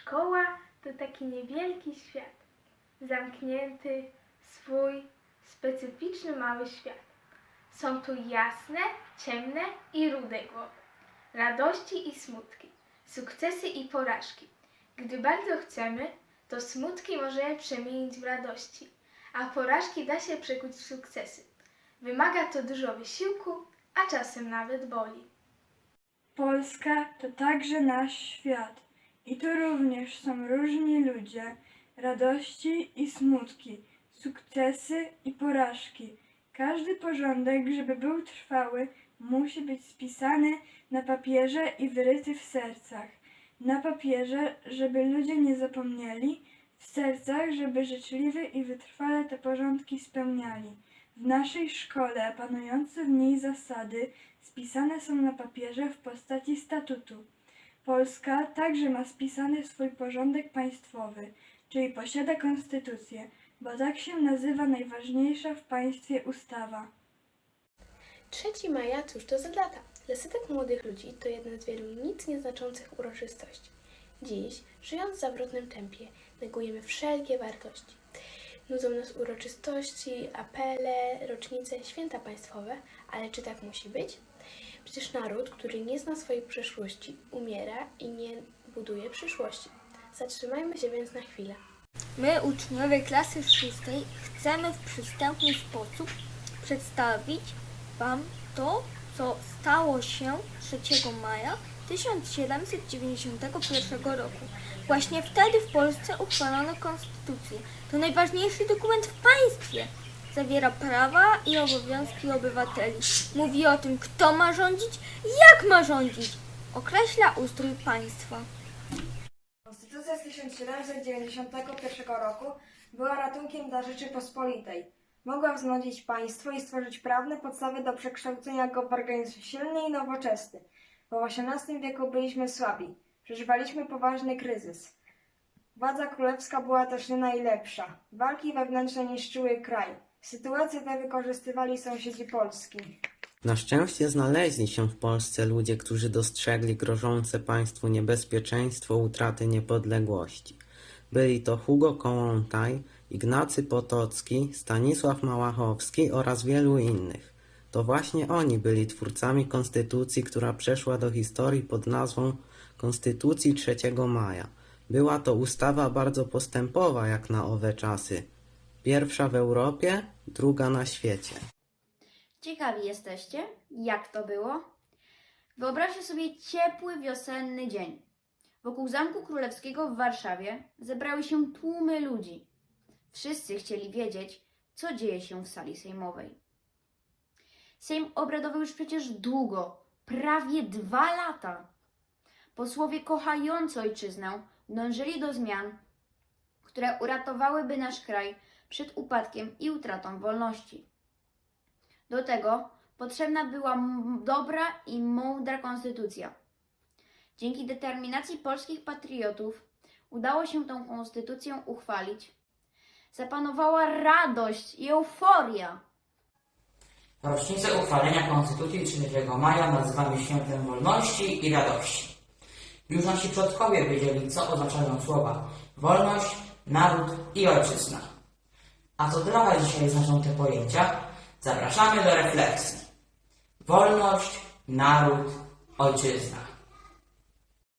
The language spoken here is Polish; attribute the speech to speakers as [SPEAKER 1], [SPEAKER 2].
[SPEAKER 1] Szkoła to taki niewielki świat, zamknięty, swój, specyficzny mały świat. Są tu jasne, ciemne i rude głowy, radości i smutki, sukcesy i porażki. Gdy bardzo chcemy, to smutki możemy przemienić w radości, a porażki da się przekuć w sukcesy. Wymaga to dużo wysiłku, a czasem nawet boli.
[SPEAKER 2] Polska to także nasz świat. I tu również są różni ludzie, radości i smutki, sukcesy i porażki. Każdy porządek, żeby był trwały, musi być spisany na papierze i wyryty w sercach. Na papierze, żeby ludzie nie zapomnieli, w sercach, żeby życzliwie i wytrwale te porządki spełniali. W naszej szkole panujące w niej zasady spisane są na papierze w postaci statutu. Polska także ma spisany swój porządek państwowy, czyli posiada konstytucję, bo tak się nazywa najważniejsza w państwie ustawa.
[SPEAKER 1] 3 maja, cóż to za data? Dla młodych ludzi to jedna z wielu nic nieznaczących uroczystości. Dziś, żyjąc w zawrotnym tempie, negujemy wszelkie wartości. Nudzą nas uroczystości, apele, rocznice, święta państwowe, ale czy tak musi być? Przecież naród, który nie zna swojej przeszłości, umiera i nie buduje przyszłości. Zatrzymajmy się więc na chwilę.
[SPEAKER 3] My, uczniowie klasy szóstej, chcemy w przystępny sposób przedstawić Wam to, co stało się 3 maja 1791 roku. Właśnie wtedy w Polsce uchwalono konstytucję. To najważniejszy dokument w państwie. Zawiera prawa i obowiązki obywateli. Mówi o tym, kto ma rządzić i jak ma rządzić. Określa ustrój państwa.
[SPEAKER 4] Konstytucja z 1791 roku była ratunkiem dla Rzeczypospolitej. Mogła wzmocnić państwo i stworzyć prawne podstawy do przekształcenia go w organizm silny i nowoczesny. Bo w XVIII wieku byliśmy słabi. Przeżywaliśmy poważny kryzys. Władza królewska była też nie najlepsza. Walki wewnętrzne niszczyły kraj. Sytuację tę wykorzystywali sąsiedzi Polski.
[SPEAKER 5] Na szczęście znaleźli się w Polsce ludzie, którzy dostrzegli grożące państwu niebezpieczeństwo utraty niepodległości. Byli to Hugo Kołłątaj, Ignacy Potocki, Stanisław Małachowski oraz wielu innych. To właśnie oni byli twórcami konstytucji, która przeszła do historii pod nazwą Konstytucji 3 maja. Była to ustawa bardzo postępowa jak na owe czasy. Pierwsza w Europie, druga na świecie.
[SPEAKER 6] Ciekawi jesteście, jak to było? Wyobraźcie sobie ciepły wiosenny dzień. Wokół Zamku Królewskiego w Warszawie zebrały się tłumy ludzi. Wszyscy chcieli wiedzieć, co dzieje się w sali sejmowej. Sejm obradował już przecież długo, prawie dwa lata. Posłowie kochający ojczyznę dążyli do zmian, które uratowałyby nasz kraj przed upadkiem i utratą wolności. Do tego potrzebna była dobra i mądra konstytucja. Dzięki determinacji polskich patriotów udało się tę konstytucję uchwalić. Zapanowała radość i euforia.
[SPEAKER 7] Rocznicę uchwalenia Konstytucji 3 maja nazywamy Świętem Wolności i Radości. Już nasi przodkowie wiedzieli, co oznaczają słowa wolność, naród i ojczyzna. A co dla Was dzisiaj znaczą te pojęcia? Zapraszamy do refleksji. Wolność, naród, ojczyzna.